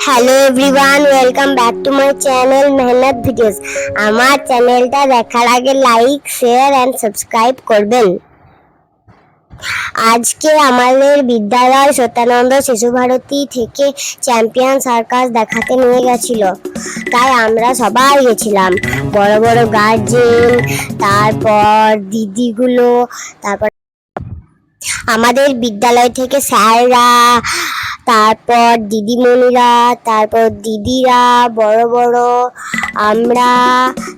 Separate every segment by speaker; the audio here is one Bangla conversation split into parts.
Speaker 1: Hello everyone welcome back to my channel মেহনত ভিডিওস আমার চ্যানেলটা দেখার আগে লাইক শেয়ার অ্যান্ড সাবস্ক্রাইব করবেন। আজকে আমাদের বিদ্যালয় সত্যানন্দ শিশু ভারতী থেকে চ্যাম্পিয়ন সার্কাস দেখাতে নিয়ে গেছিল। তাই আমরা সবাই গেছিলাম। বড় বড় গার্জেন তারপর দিদিগুলো, তারপর আমাদের বিদ্যালয় থেকে স্যাররা তারপর দিদিমণিরা, তারপর দিদিরা, বড় বড় আমরা,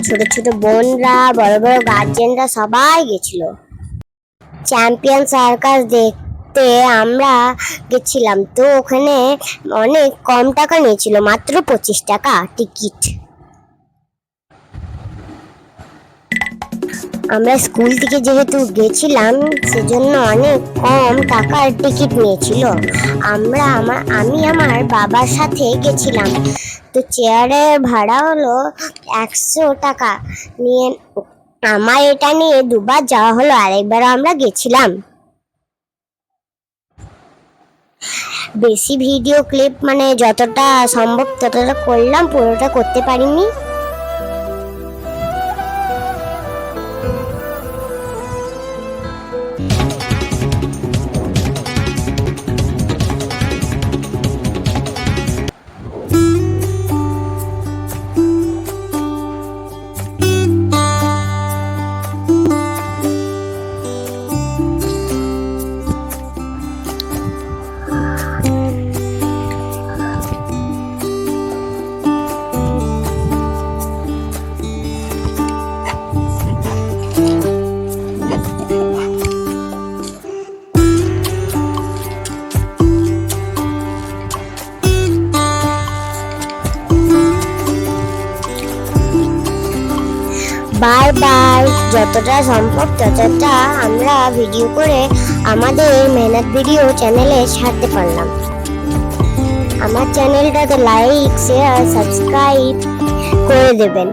Speaker 1: ছোট ছোট বোনরা, বড় বড় গার্জেনরা সবাই গেছিল। চ্যাম্পিয়ন সার্কাস দেখতে আমরা গেছিলাম। তো ওখানে অনেক কম টাকা নিয়েছিল, মাত্র পঁচিশ টাকা টিকিট আমরা স্কুল থেকে যেহেতু গেছিলাম, সেজন্য অনেক কম টাকার টিকিট নিয়েছিল। আমরা আমার, আমি আমার বাবার সাথে গেছিলাম। তো চেয়ারের ভাড়া হলো একশো টাকা। নিয়ে আমার এটা নিয়ে দুবার যাওয়া হলো আরেকবার আমরা গেছিলাম। বেশি ভিডিও ক্লিপ মানে যতটা সম্ভব ততটা করলাম, পুরোটা করতে পারিনি। বারবার যতটা সম্ভব, ততটা আমরা ভিডিও করে আমাদের মেহনত ভিডিও চ্যানেলে ছাড়তে পারলাম। আমার চ্যানেলটাতে লাইক শেয়ার সাবস্ক্রাইব করে দেবেন।